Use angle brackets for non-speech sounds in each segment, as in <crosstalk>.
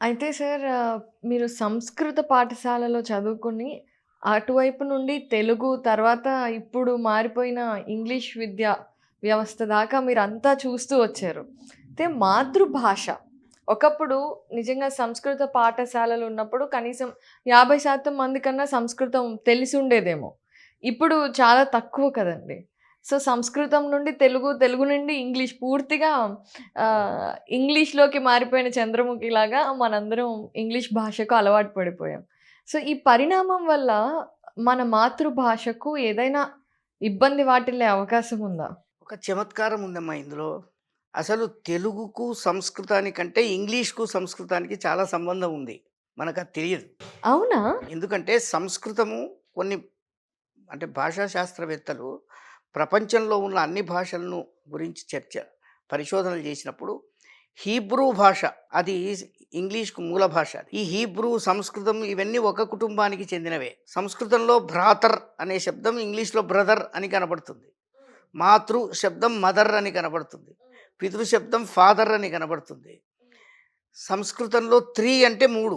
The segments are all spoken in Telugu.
అయితే సార్ మీరు సంస్కృత పాఠశాలలో చదువుకుని అటువైపు నుండి తెలుగు తర్వాత ఇప్పుడు మారిపోయిన ఇంగ్లీష్ విద్యా వ్యవస్థ దాకా మీరంతా చూస్తూ వచ్చారు. అయితే మాతృభాష ఒకప్పుడు నిజంగా సంస్కృత పాఠశాలలు ఉన్నప్పుడు కనీసం 50% మంది కన్నా సంస్కృతం తెలిసి ఉండేదేమో ఇప్పుడు చాలా తక్కువ కదండి సో, సంస్కృతం నుండి తెలుగు, తెలుగు నుండి ఇంగ్లీష్ పూర్తిగా ఇంగ్లీష్‌లోకి మారిపోయిన చంద్రముఖిలాగా మనందరం ఇంగ్లీష్ భాషకు అలవాటు పడిపోయాం. సో, ఈ పరిణామం వల్ల మన మాతృభాషకు ఏదైనా ఇబ్బంది వాటిల్లే అవకాశం ఉందా? ఒక చమత్కారం ఉందమ్మా ఇందులో. అసలు తెలుగుకు, సంస్కృతానికంటే ఇంగ్లీష్‌కు, సంస్కృతానికి చాలా సంబంధం ఉంది. మనకది తెలియదు. అవునా? ఎందుకంటే సంస్కృతము కొన్ని అంటే భాషా శాస్త్రవేత్తలు ప్రపంచంలో ఉన్న అన్ని భాషలను గురించి చర్చ పరిశోధనలు చేసినప్పుడు హీబ్రూ భాష అది ఇంగ్లీష్‌కు మూల భాష. ఈ హీబ్రూ, సంస్కృతం ఇవన్నీ ఒక కుటుంబానికి చెందినవే. సంస్కృతంలో భ్రాతర్ అనే శబ్దం ఇంగ్లీష్‌లో బ్రదర్ అని కనబడుతుంది. మాతృ శబ్దం మదర్ అని కనబడుతుంది. పితృ శబ్దం ఫాదర్ అని కనబడుతుంది. సంస్కృతంలో త్రీ అంటే మూడు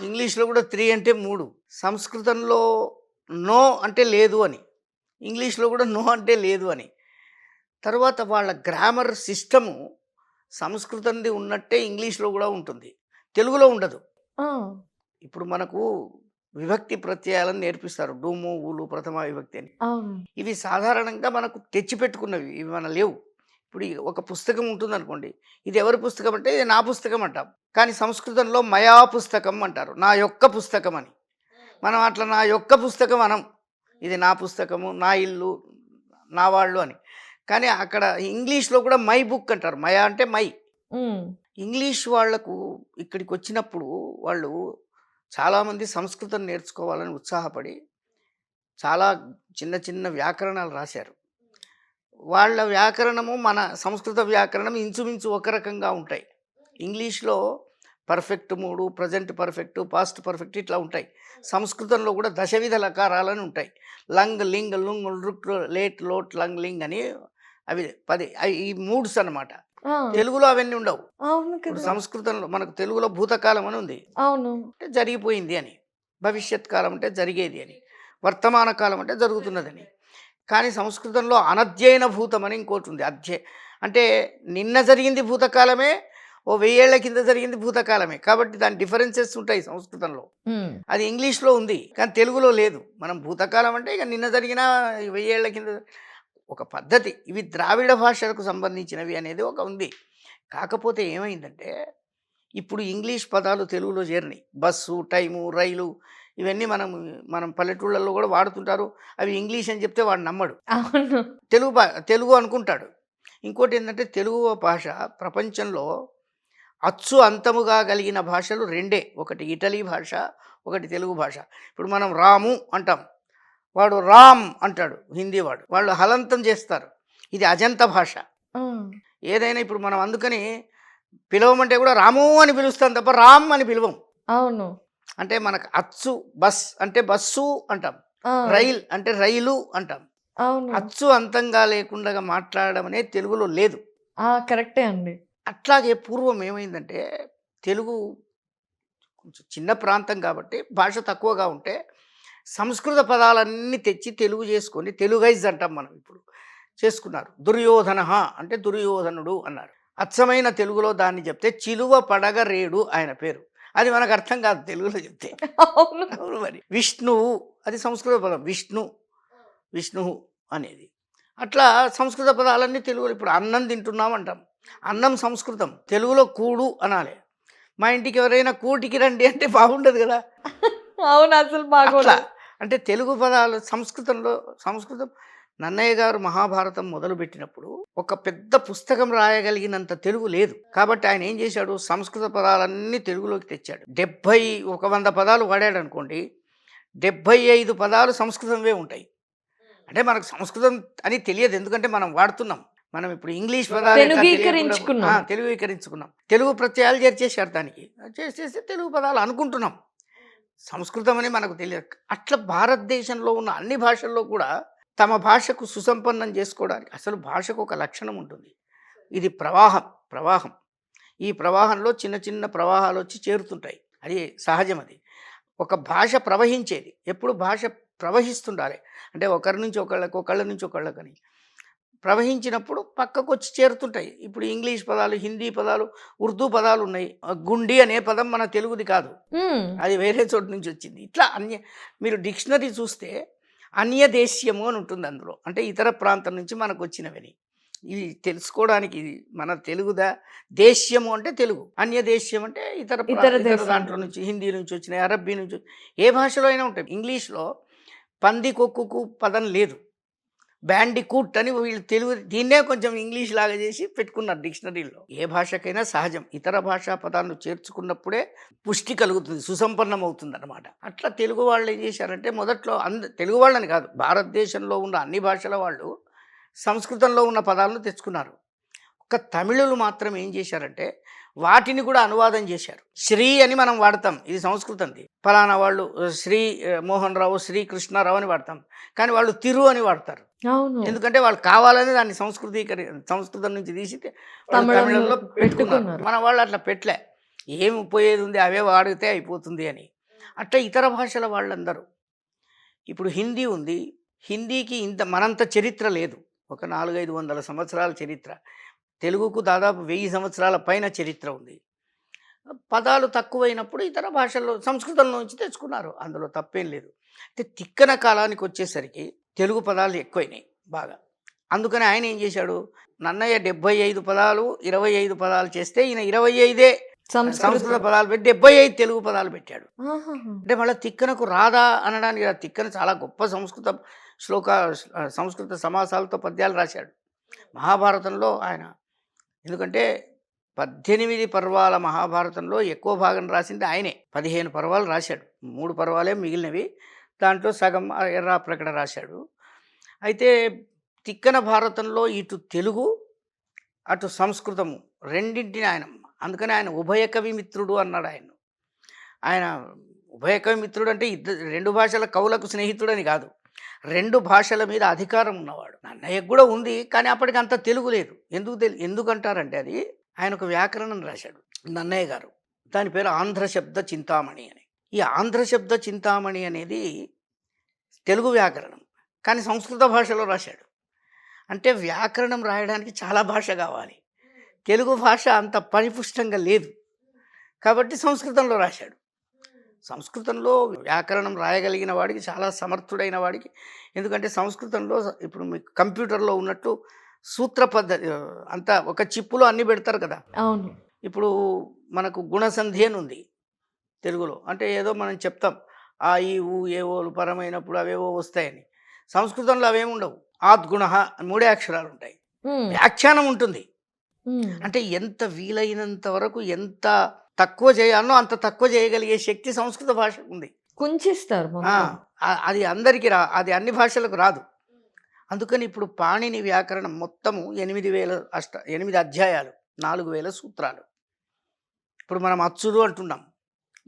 ఇంగ్లీష్‌లో కూడా త్రీ అంటే మూడు సంస్కృతంలో నో అంటే లేదు అని. ఇంగ్లీష్‌లో కూడా నో అంటే లేదు అని. తర్వాత వాళ్ళ గ్రామర్ సిస్టము సంస్కృతంది ఉన్నట్టే ఇంగ్లీష్‌లో కూడా ఉంటుంది. తెలుగులో ఉండదు. ఇప్పుడు మనకు విభక్తి ప్రత్యయాలను నేర్పిస్తారు. డూము, ఊలు, ప్రథమ విభక్తి అని. ఇవి సాధారణంగా మనకు తెచ్చిపెట్టుకున్నవి. ఇవి మన లేవు. ఇప్పుడు ఒక పుస్తకం ఉంటుందనుకోండి. ఇది ఎవరి పుస్తకం అంటే ఇది నా పుస్తకం అంటాం. కానీ సంస్కృతంలో మయా పుస్తకం అంటారు. నా యొక్క పుస్తకం అని. మనం అట్లా నా యొక్క పుస్తకం అనం. ఇది నా పుస్తకము, నా ఇల్లు, నా వాళ్ళు అని. కానీ అక్కడ ఇంగ్లీష్‌లో కూడా మై బుక్ అంటారు. మయా అంటే మై. ఇంగ్లీష్ వాళ్ళకు ఇక్కడికి వచ్చినప్పుడు వాళ్ళు చాలామంది సంస్కృతం నేర్చుకోవాలని ఉత్సాహపడి చాలా చిన్న చిన్న వ్యాకరణాలు రాశారు. వాళ్ళ వ్యాకరణము మన సంస్కృత వ్యాకరణం ఇంచుమించు ఒక రకంగా ఉంటాయి. ఇంగ్లీష్‌లో పర్ఫెక్ట్ మూడు, ప్రెజెంట్ పర్ఫెక్ట్, పాస్ట్ పర్ఫెక్ట్ ఇట్లా ఉంటాయి. సంస్కృతంలో కూడా దశవిధ లకారాలని ఉంటాయి. లంగ్, లింగ్, లుంగ్, లుక్, లేట్, లోట్, లంగ్, లింగ్ అని అవి 10 అవి ఈ మూడ్స్ అన్నమాట. ఆ! తెలుగులో అవన్నీ ఉండవు. ఇప్పుడు! సంస్కృతంలో మనకు తెలుగులో భూతకాలం అని ఉంది. అవును. అంటే జరిగిపోయింది అని. భవిష్యత్ కాలం అంటే జరిగేది అని. వర్తమాన కాలం అంటే జరుగుతున్నదని. కానీ సంస్కృతంలో అనధ్యయన భూతం అని ఇంకోటి ఉంది. అధ్యయ అంటే నిన్న జరిగింది భూతకాలమే. ఓ 1000 ఏళ్ళ కింద జరిగింది భూతకాలమే. కాబట్టి దాని డిఫరెన్సెస్ ఉంటాయి సంస్కృతంలో. అది ఇంగ్లీష్‌లో ఉంది. కానీ తెలుగులో లేదు. మనం భూతకాలం అంటే ఇక నిన్న జరిగిన 1000 ఏళ్ళ కింద ఒక పద్ధతి. ఇవి ద్రావిడ భాషలకు సంబంధించినవి అనేది ఒక ఉంది. కాకపోతే ఏమైందంటే ఇప్పుడు ఇంగ్లీష్ పదాలు తెలుగులో చేరినాయి. బస్సు, టైము, రైలు ఇవన్నీ మనం మనం పల్లెటూళ్ళలో కూడా వాడుతుంటారు. అవి ఇంగ్లీష్ అని చెప్తే వాడు నమ్మడు. తెలుగు తెలుగు అనుకుంటాడు. ఇంకోటి ఏంటంటే తెలుగు భాష ప్రపంచంలో అచ్చు అంతముగా కలిగిన భాషలు రెండే. ఒకటి ఇటలీ భాష, ఒకటి తెలుగు భాష. ఇప్పుడు మనం రాము అంటాం. వాడు రామ్ అంటాడు హిందీ వాడు. వాళ్ళు హలంతం చేస్తారు. ఇది అజంత భాష. ఏదైనా ఇప్పుడు మనం అందుకని పిలవమంటే కూడా రాము అని పిలుస్తాం తప్ప రామ్ అని పిలవం. అవును. అంటే మనకు అచ్చు బస్ అంటే బస్సు అంటాం. రైల్ అంటే రైలు అంటాం. అచ్చు అంతంగా లేకుండా మాట్లాడడం అనేది తెలుగులో లేదు. కరెక్టే అండి. అట్లాగే పూర్వం ఏమైందంటే తెలుగు కొంచెం చిన్న ప్రాంతం కాబట్టి భాష తక్కువగా ఉంటే సంస్కృత పదాలన్నీ తెచ్చి తెలుగు చేసుకొని తెలుగైజ్ అంటాం మనం ఇప్పుడు చేసుకున్నారు. దుర్యోధన అంటే దుర్యోధనుడు అన్నారు. అచ్చమైన తెలుగులో దాన్ని చెప్తే చిలువ పడగ రేడు ఆయన పేరు. అది మనకు అర్థం కాదు తెలుగులో చెప్తే. అవును. అవును మరి. విష్ణువు అది సంస్కృత పదం. విష్ణు, విష్ణువు అనేది. అట్లా సంస్కృత పదాలన్నీ తెలుగులో ఇప్పుడు అన్నం తింటున్నాం అంటాం. అన్నం సంస్కృతం. తెలుగులో కూడు అనాలి. మా ఇంటికి ఎవరైనా కూటికి రండి అంటే బాగుండదు కదా! అవును. అసలు బాగోదు. అంటే తెలుగు పదాలు సంస్కృతంలో సంస్కృతం నన్నయ్య గారు మహాభారతం మొదలుపెట్టినప్పుడు ఒక పెద్ద పుస్తకం రాయగలిగినంత తెలుగు లేదు. కాబట్టి ఆయన ఏం చేశాడు సంస్కృత పదాలన్నీ తెలుగులోకి తెచ్చాడు. 70 ఒక 100 పదాలు వాడాడనుకోండి. 75 పదాలు సంస్కృతంవే ఉంటాయి. అంటే మనకు సంస్కృతం అని తెలియదు. ఎందుకంటే మనం వాడుతున్నాం. మనం ఇప్పుడు ఇంగ్లీష్ పదాలు! తెలుగీకరించుకున్నాం. తెలుగు ప్రత్యయాలు చేర్చేశారు దానికి. చేసేసి తెలుగు పదాలు అనుకుంటున్నాం. సంస్కృతం అని మనకు తెలియదు. అట్లా భారతదేశంలో ఉన్న అన్ని భాషల్లో కూడా తమ భాషకు సుసంపన్నం చేసుకోవడానికి అసలు భాషకు ఒక లక్షణం ఉంటుంది. ఇది ప్రవాహం, ప్రవాహం. ఈ ప్రవాహంలో చిన్న చిన్న ప్రవాహాలు వచ్చి చేరుతుంటాయి అది సహజం అది ఒక భాష ప్రవహించేది ఎప్పుడు భాష ప్రవహిస్తుండాలి అంటే ఒకరి నుంచి ఒకళ్ళకి ఒకళ్ళ నుంచి ఒకళ్ళకని ప్రవహించినప్పుడు పక్కకు వచ్చి చేరుతుంటాయి. ఇప్పుడు ఇంగ్లీష్ పదాలు హిందీ పదాలు ఉర్దూ పదాలు ఉన్నాయి. గుండి అనే పదం మన తెలుగుది కాదు. అది వేరే చోటు నుంచి వచ్చింది. ఇట్లా అన్య మీరు డిక్షనరీ చూస్తే అన్య దేశ్యము అని ఉంటుంది అందులో. అంటే ఇతర ప్రాంతం నుంచి మనకు వచ్చినవని. ఇది తెలుసుకోవడానికి ఇది మన తెలుగుదా? దేశ్యము అంటే తెలుగు. అన్య దేశ్యం అంటే ఇతర ఇతర. దాంట్లో నుంచి హిందీ నుంచి వచ్చినాయి అరబ్బీ నుంచి ఏ భాషలో అయినా ఉంటాయి. ఇంగ్లీష్లో పంది కొక్కుకు పదం లేదు. బ్యాండి కూట్ అని వీళ్ళు తెలుగు దీన్నే కొంచెం ఇంగ్లీష్ లాగా చేసి పెట్టుకున్నారు డిక్షనరీలో. ఏ భాషకైనా సహజం. ఇతర భాషా పదాలను చేర్చుకున్నప్పుడే పుష్టి కలుగుతుంది సుసంపన్నం అవుతుంది అనమాట అట్లా తెలుగు వాళ్ళు ఏం చేశారంటే మొదట్లో అంద తెలుగు వాళ్ళని కాదు భారతదేశంలో ఉన్న అన్ని భాషల వాళ్ళు సంస్కృతంలో ఉన్న పదాలను తెచ్చుకున్నారు. ఒక తమిళులు మాత్రం ఏం చేశారంటే వాటిని కూడా అనువాదం చేశారు. శ్రీ అని మనం వాడతాం. ఇది సంస్కృతంది. ఫలానా వాళ్ళు శ్రీ మోహన్ రావు శ్రీ కృష్ణారావు అని వాడతాం. కానీ వాళ్ళు తిరు అని వాడతారు. ఎందుకంటే వాళ్ళు కావాలని దాన్ని సంస్కృతీకరి సంస్కృతం నుంచి తీసి తమిళంలో పెట్టుకున్నారు. మన వాళ్ళు అట్లా పెట్టలే. ఏమి పోయేది ఉంది అవే వాడితే అయిపోతుంది అని. అట్లా ఇతర భాషల వాళ్ళందరూ. ఇప్పుడు హిందీ ఉంది. హిందీకి ఇంత మనంత చరిత్ర లేదు. ఒక నాలుగైదు వందల సంవత్సరాల చరిత్ర. తెలుగుకు దాదాపు వెయ్యి సంవత్సరాల పైన చరిత్ర ఉంది. పదాలు తక్కువైనప్పుడు ఇతర భాషల్లో సంస్కృతంలో నుంచి తెచ్చుకున్నారు. అందులో తప్పేం లేదు. అయితే తిక్కన కాలానికి వచ్చేసరికి తెలుగు పదాలు ఎక్కువైనాయి బాగా. అందుకని ఆయన ఏం చేశాడు? నన్నయ్య డెబ్బై ఐదు పదాలు ఇరవై ఐదు పదాలు చేస్తే ఈయన ఇరవై ఐదే సంస్కృత. సంస్కృత పదాలు పెట్టి డెబ్బై ఐదు తెలుగు పదాలు పెట్టాడు. అంటే మళ్ళీ తిక్కనకు రాదా అనడానికి ఆ తిక్కన చాలా గొప్ప సంస్కృత శ్లోక సంస్కృత సమాసాలతో పద్యాలు రాశాడు. మహాభారతంలో ఆయన ఎందుకంటే పద్దెనిమిది పర్వాల మహాభారతంలో ఎక్కువ భాగం రాసింది ఆయనే. పదిహేను పర్వాలు రాశాడు. మూడు పర్వాలే మిగిలినవి. దాంట్లో సగం ఎర్రా ప్రకట రాశాడు. అయితే తిక్కన భారతంలో ఇటు తెలుగు అటు సంస్కృతము రెండింటిని ఆయన అందుకని ఆయన ఉభయ కవి మిత్రుడు అన్నాడు ఆయన. ఆయన ఉభయ కవి మిత్రుడు అంటే ఇద్దరు రెండు భాషల కవులకు స్నేహితుడని కాదు. రెండు భాషల మీద అధికారం ఉన్నవాడు. నన్నయ్యకు కూడా ఉంది కానీ అప్పటికి అంత తెలుగు లేదు. ఎందుకు తెలి ఎందుకంటారంటే అది ఆయన ఒక వ్యాకరణం రాశాడు నన్నయ్య గారు. దాని పేరు ఆంధ్ర శబ్ద చింతామణి అని. ఈ ఆంధ్ర శబ్ద చింతామణి అనేది తెలుగు వ్యాకరణం కానీ సంస్కృత భాషలో రాశాడు. అంటే వ్యాకరణం రాయడానికి చాలా భాష కావాలి. తెలుగు భాష అంత పరిపుష్టంగా లేదు. కాబట్టి సంస్కృతంలో రాశాడు. సంస్కృతంలో వ్యాకరణం రాయగలిగిన వాడికి చాలా సమర్థుడైన వాడికి. ఎందుకంటే సంస్కృతంలో ఇప్పుడు మీకు కంప్యూటర్లో ఉన్నట్టు సూత్ర పద్ధతి అంతా ఒక చిప్పులో అన్ని పెడతారు కదా. అవును. ఇప్పుడు మనకు గుణసంధి అని ఉంది తెలుగులో. అంటే ఏదో మనం చెప్తాం ఆ ఈ ఊ ఏవోలు పరమైనప్పుడు అవేవో వస్తాయని. సంస్కృతంలో అవేమి ఉండవు. ఆద్గుణ మూడే అక్షరాలు ఉంటాయి. వ్యాఖ్యానం ఉంటుంది. అంటే ఎంత వీలైనంత వరకు ఎంత తక్కువ చేయాలనో అంత తక్కువ చేయగలిగే శక్తి సంస్కృత భాషకు ఉంది. కుంచిస్తారు అది అందరికీ రా అది అన్ని భాషలకు రాదు. అందుకని ఇప్పుడు పాణిని వ్యాకరణం మొత్తము ఎనిమిది వేల అష్ట ఎనిమిది అధ్యాయాలు నాలుగు వేల సూత్రాలు. ఇప్పుడు మనం అచ్చులు అంటున్నాం.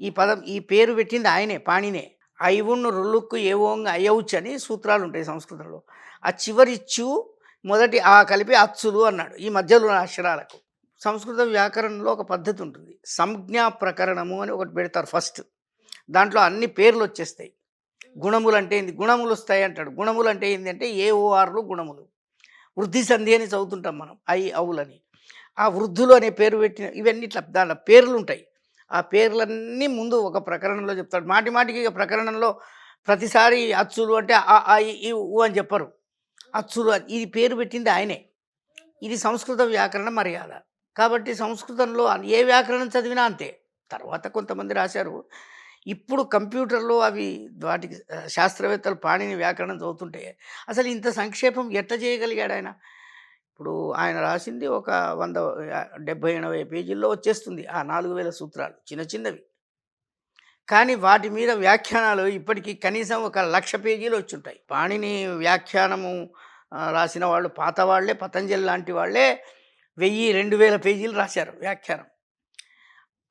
ఈ పదం ఈ పేరు పెట్టింది ఆయనే పాణినే. ఐవున్ను రుల్లుక్కు ఏవోంగ్ అయౌచ్ అని సూత్రాలు ఉంటాయి సంస్కృతంలో. ఆ చివరి చు మొదటి ఆ కలిపి అచ్చులు అన్నాడు. ఈ మధ్యలో అక్షరాలకు. సంస్కృత వ్యాకరణంలో ఒక పద్ధతి ఉంటుంది. సంజ్ఞా ప్రకరణము అని ఒకటి పెడతారు ఫస్ట్. దాంట్లో అన్ని పేర్లు వచ్చేస్తాయి. గుణములు అంటే ఏంది? గుణములు వస్తాయి అంటాడు. గుణములు అంటే ఏంటంటే ఏఓఆర్లు ఏ ఓఆర్లు గుణములు. వృద్ధి సంధి అని చదువుతుంటాం మనం ఐ అవులని ఆ వృద్ధులు అనే పేరు పెట్టిన ఇవన్నీ ఇట్లా దాంట్లో పేర్లు ఉంటాయి. ఆ పేర్లన్నీ ముందు ఒక ప్రకరణంలో చెప్తాడు. మాటి మాటికి ఇక ప్రకరణంలో ప్రతిసారి అచ్చులు అంటే ఆ ఈ, ఈ, ఊ అని చెప్పరు. అచ్చులు అని. ఇది పేరు పెట్టింది ఆయనే. ఇది సంస్కృత వ్యాకరణ మర్యాద. కాబట్టి సంస్కృతంలో ఏ వ్యాకరణం చదివినా అంతే. తర్వాత కొంతమంది రాశారు ఇప్పుడు కంప్యూటర్లో అవి వాటికి శాస్త్రవేత్తలు పాణిని వ్యాకరణం చదువుతుంటే అసలు ఇంత సంక్షేపం ఎట్ట చేయగలిగాడు ఆయన? ఇప్పుడు ఆయన రాసింది ఒక వంద డెబ్భై ఎనభై పేజీల్లో వచ్చేస్తుంది ఆ నాలుగు వేల సూత్రాలు చిన్న చిన్నవి. కానీ వాటి మీద వ్యాఖ్యానాలు ఇప్పటికీ కనీసం ఒక లక్ష పేజీలు వచ్చుంటాయి. పాణిని వ్యాఖ్యానము రాసిన వాళ్ళు పాత వాళ్ళే పతంజలి లాంటి వాళ్ళే వెయ్యి రెండు వేల పేజీలు రాశారు వ్యాఖ్యానం.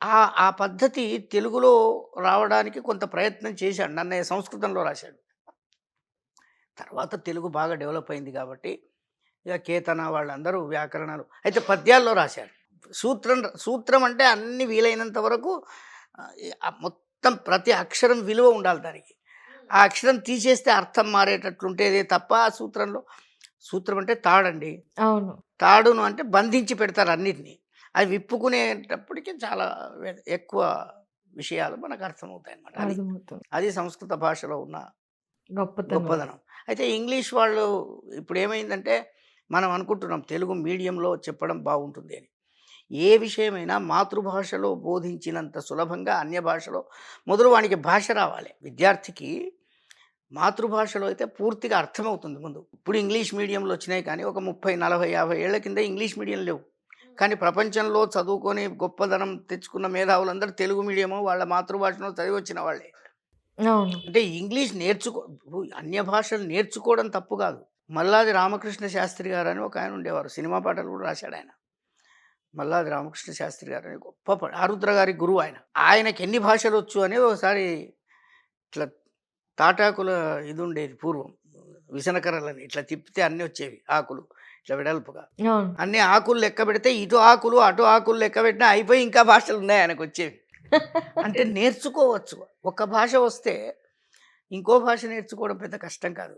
ఆ ఆ పద్ధతి తెలుగులో రావడానికి కొంత ప్రయత్నం చేశాడు. నన్నయ్య సంస్కృతంలో రాశాడు. తర్వాత తెలుగు బాగా డెవలప్ అయింది కాబట్టి ఇక కేతన వాళ్ళందరూ వ్యాకరణాలు అయితే పద్యాల్లో రాశారు. సూత్రం సూత్రం అంటే అన్ని వీలైనంత వరకు మొత్తం ప్రతి అక్షరం విలువ ఉండాలి దానికి. ఆ అక్షరం తీసేస్తే అర్థం మారేటట్లుంటేదే తప్ప ఆ సూత్రంలో సూత్రం అంటే తాడండి. అవును. తాడును అంటే బంధించి పెడతారు అన్నిటినీ. అది విప్పుకునేటప్పటికి చాలా ఎక్కువ విషయాలు మనకు అర్థమవుతాయి అన్నమాట అది అది సంస్కృత భాషలో ఉన్న గొప్పదనం. అయితే ఇంగ్లీష్ వాళ్ళు ఇప్పుడు ఏమైందంటే మనం అనుకుంటున్నాం తెలుగు మీడియంలో చెప్పడం బాగుంటుంది అని. ఏ విషయమైనా మాతృభాషలో బోధించినంత సులభంగా అన్య భాషలో మొదలు వానికి భాష రావాలి. విద్యార్థికి మాతృభాషలో అయితే పూర్తిగా అర్థమవుతుంది ముందు. ఇప్పుడు ఇంగ్లీష్ మీడియంలో వచ్చినాయి కానీ ఒక ముప్పై నలభై యాభై ఏళ్ళ కింద ఇంగ్లీష్ మీడియం లేవు. కానీ ప్రపంచంలో చదువుకొని గొప్పదనం తెచ్చుకున్న మేధావులందరూ తెలుగు మీడియము వాళ్ళ మాతృభాషలో చదివి వచ్చిన వాళ్ళే అంటే ఇంగ్లీష్ నేర్చుకో అన్య భాషలు నేర్చుకోవడం తప్పు కాదు. మల్లాది రామకృష్ణ శాస్త్రి గారు అని ఒక ఆయన ఉండేవారు. సినిమా పాటలు కూడా రాశాడు ఆయన. మల్లాది రామకృష్ణ శాస్త్రి గారు అని గొప్ప ఆరుద్ర గారి గురువు ఆయన. ఆయనకి ఎన్ని భాషలు వచ్చు అని ఒకసారి ఇట్లా తాటాకుల ఇది ఉండేది పూర్వం. విసనకర్రలని ఇట్లా తిప్పితే అన్నీ వచ్చేవి ఆకులు. ఇట్లా వెడల్పుగా. అన్ని ఆకులు లెక్క పెడితే ఇటు ఆకులు అటు ఆకులు లెక్క పెట్టినా అయిపోయి ఇంకా భాషలు ఉన్నాయి ఆయనకు వచ్చేవి. అంటే <laughs> నేర్చుకోవచ్చు. ఒక భాష వస్తే ఇంకో భాష నేర్చుకోవడం పెద్ద కష్టం కాదు.